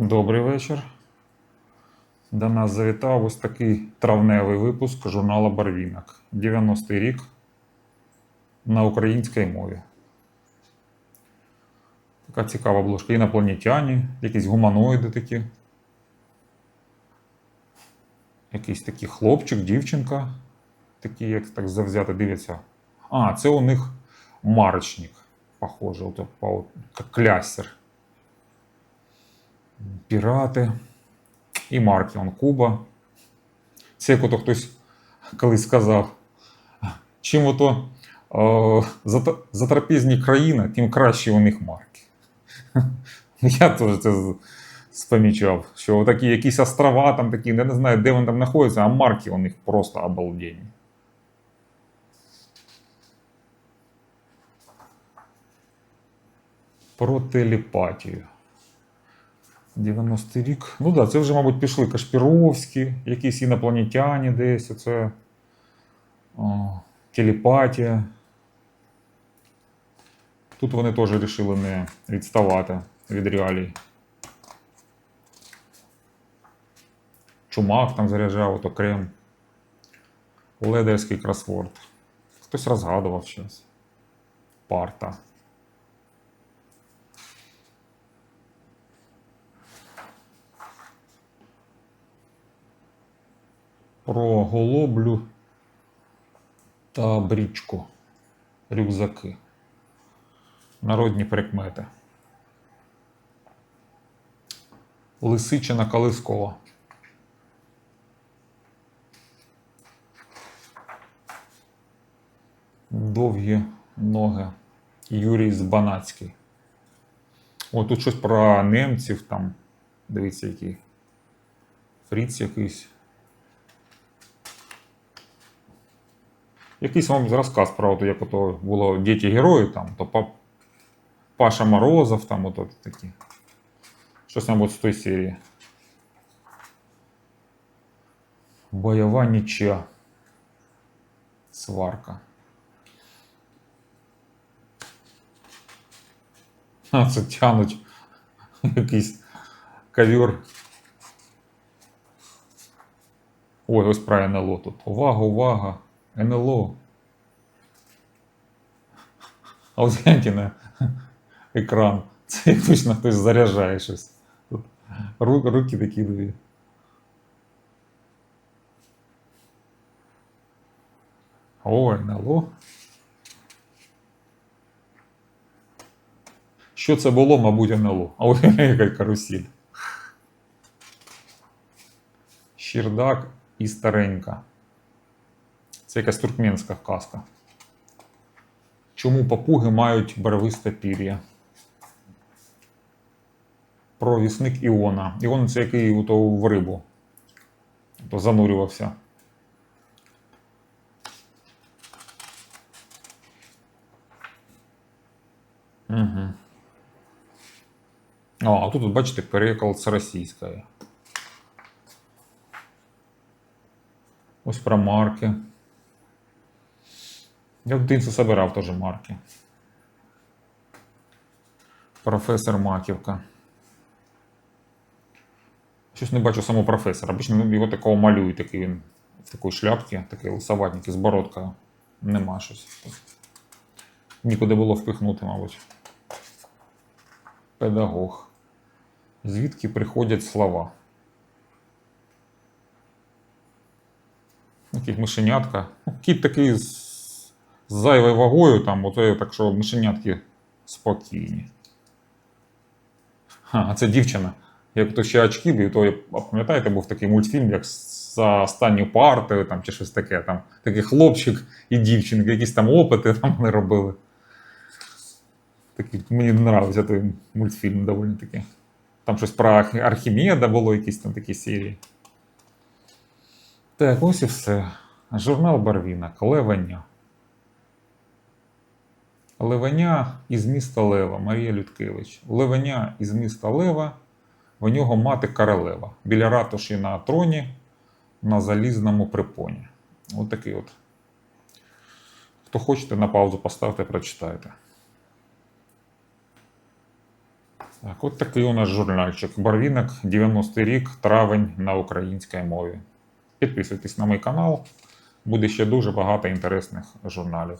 Добрий вечір. До нас завітав ось такий травневий випуск журналу Барвінок. 90-й рік на українській мові. Така цікава обложка. Інопланетяні, якісь гуманоїди такі. Якийсь такий хлопчик, дівчинка. Такі, як так завзято дивляться. А, це у них марочник. Похоже, от, як клясер. Пірати. І марки, он Куба. Це як ото хтось колись сказав. Чим ото е, затрапезні країни, тим краще у них марки. Я теж це спомічав, що такі якісь острова там такі, не знаю, де вони там знаходяться, а марки у них просто обалденні. Про телепатію. 90-й рік. Ну так, да, це вже, мабуть, пішли Кашпіровські, якісь інопланетяні десь. Оце о, телепатія. Тут вони теж вирішили не відставати від реалій. Чумак там заряджав, ото крем. Ледерський кросворд. Хтось розгадував щось. Парта. Про голоблю та брічку. Рюкзаки. Народні прикмети. Лисичина Калискова. Довгі ноги. Юрій Збанацький. О, тут щось про немців там. Дивіться, який. Фріц якийсь. Якийсь вам розказ про те, як ото було діти герої, там, то Па- Паша Морозов, там ото такі. Щось мабуть з тої серії. Бойова нічия. Сварка. А, це тянуть якийсь ковер. Ой, ось НЛО тут. Увага, увага. НЛО. А от гляньте на екран. Це точно хтось заряджає щось. Ру- руки такі дві. О, НЛО. Що це було, мабуть, НЛО. А от яка карусель. Щердак і старенька. Це якась туркменська казка. Чому папуги мають барвисте пір'я? Про вісник Іона. Іон це який ото в рибу. То занурювався. Угу. О, а тут, бачите, переклад з російської. Ось про марки. Я в дитинстві собирав теж марки. Професор Маківка. Щось не бачу самого професора. Обично його такого малюють, такий він в такій шляпці, такий лисоватненький, з бородкою. Нема щось. Нікуди було впихнути, мабуть. Педагог. Звідки приходять слова? Якийсь мишенятка. Ну, Кіт такий з, з зайвою вагою, там, ото, так що мишенятки спокійні. А це дівчина. Як то ще очки, і то, а пам'ятаєте, був такий мультфільм, як за останню партою, там, чи щось таке. Там, такий хлопчик і дівчинка, якісь там опити там вони робили. Такий, мені подобався той мультфільм доволі таки. Там щось про Архімеда було, якісь там такі серії. Так, ось і все. Журнал Барвінок. Левеня. Левеня із міста Лева, Марія Людкевич. Левеня із міста Лева, в нього мати королева. Біля ратуші на троні на залізному припоні. От такий от. Хто хочете, на паузу поставте, прочитайте. Так, от такий у нас журнальчик. Барвінок, 90-й рік, травень на українській мові. Підписуйтесь на мій канал, буде ще дуже багато інтересних журналів.